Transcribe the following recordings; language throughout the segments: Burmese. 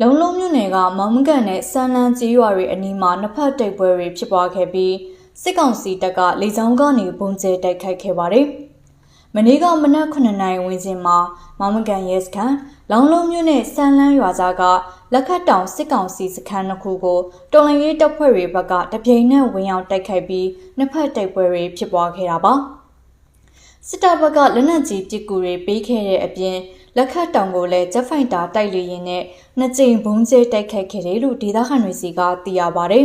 လုံလုံးမြို့နယ်ကမောင်မကန်နဲ့စမ်းလန်းကျေးရွာတွေအနီးမှာနှစ်ဖက်တိုက်ပွဲတွေဖြစ်ပွားခဲ့ပြီးစစ်ကောင်စီတပ်ကလေကြောင်းကနေပုံကျဲတိုက်ခိုက်ခဲ့ပါတယ်။မနေ့ကမနက်9နာရီဝန်းကျင်မှာမောင်မကန်ရဲစခန်းလောင်လုံးမြို့နယ်စမ်းလန်းရွာသားကလက်ခတ်တောင်စစ်ကောင်စီစခန်းတစ်ခုကိုတော်လန်ရေးတပ်ဖွဲ့တွေဘက်ကတပြိုင်နက်ဝင်ရောက်တိုက်ခိုက်ပြီးနှစ်ဖက်တိုက်ပွဲတွေဖြစ်ပွားခဲ့တာပါ။ စစ်တပ်ဘက်ကလက်နက်ကြီးပစ်ကူတွေပေးခဲ့တဲ့အပြင်လက်ခတ်တောင်ကိုလည်းဂျက်ဖိုင်တာတိုက်လေရင်နဲ့နှစ်ကြိမ်ဘုံကျဲတိုက်ခိုက်ခဲ့တယ်လို့ဒေသခံတွေစီကသိရပါဗျ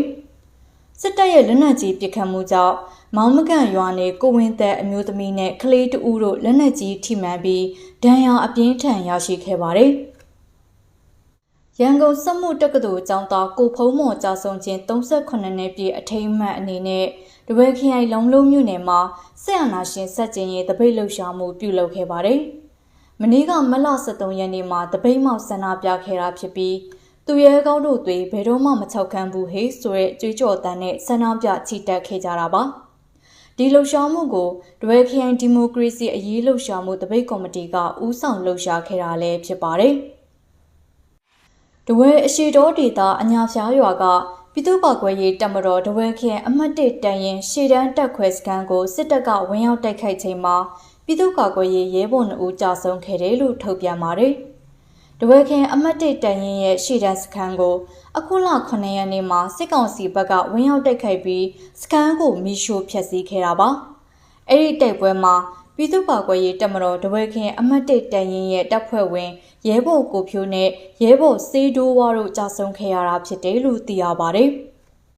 ။စစ်တပ်ရဲ့လက်နက်ကြီးပစ်ခတ်မှုကြောင့်မောင်မကန်ရွာနေကိုဝင်းသက်အမျိုးသမီးနဲ့ကလေးတဦးတို့လက်နက်ကြီးထိမှန်ပြီးဒဏ်ရာအပြင်းထန်ရရှိခဲ့ပါတယ်။ ရန်ကုန်စက်မှုတက္ကသိုလ်ကျောင်းသားကိုဖုံးမော်ကြာဆုံးခြင်း38နှစ်ပြည့်အထိမ်းအမှတ်အနေနဲ့တပည့်ခရိုင်လုံလုံးမြို့နယ်မှာဆက်အာနာရှင်စက်ကျင်ရဲ့တပိတ်လှုပ်ရှားမှုပြုလုပ်ခဲ့ပါတယ်။မနေ့ကမလ23ရက်နေ့မှာတပိတ်မောက်ဆန္ဒပြခဲ့တာဖြစ်ပြီးသူရဲကောင်းတို့တွေဘယ်တော့မှမချောက်ခံဘူးဟေးဆိုတဲ့ကြွေးကြော်တန်းနဲ့ဆန္ဒပြချီတက်ခဲ့ကြတာပါ။ဒီလှုပ်ရှားမှုကိုတပည့်ခရိုင်ဒီမိုကရေစီအရေးလှုပ်ရှားမှုတပိတ်ကော်မတီကဦးဆောင်လှုပ်ရှားခဲ့တာလည်းဖြစ်ပါတယ်။ တဝဲအရှိတော်ဒေတာအညာဖျားရွာကပြည်သူ့ကာကွယ်ရေးတပ်မတော်တဝဲခရိုင်အမှတ်၁တန်ရင်ရှေ့တန်းတက်ခွဲစခန်းကိုစစ်တပ်ကဝင်ရောက်တိုက်ခိုက်ချိန်မှာပြည်သူ့ကာကွယ်ရေးရဲဘော်2ဦးကြာဆုံးခဲ့တယ်လို့ထုတ်ပြန်ပါတယ်။တဝဲခင်အမတ်တစ်တန်ရင်ရဲ့ရှေ့တန်းစခန်းကိုအခုလ9ရက်နေ့မှာစစ်ကောင်စီဘက်ကဝင်ရောက်တိုက်ခိုက်ပြီးစခန်းကိုမီးရှို့ဖျက်ဆီးခဲ့တာပါ။အဲ့ဒီတိုက်ပွဲမှာ ပြည်သူ့ကာကွယ်ရေးတပ်မတော်တဝဲခင်အမတ်တစ်တန်ရင်ရဲ့တပ်ဖွဲ့ဝင်ရဲဘော်ကိုဖြိုးနဲ့ရဲဘော်စေးဒိုးဝါတို့ကြာဆုံးခဲ့ရတာဖြစ်တယ်လို့သိရပါတယ်။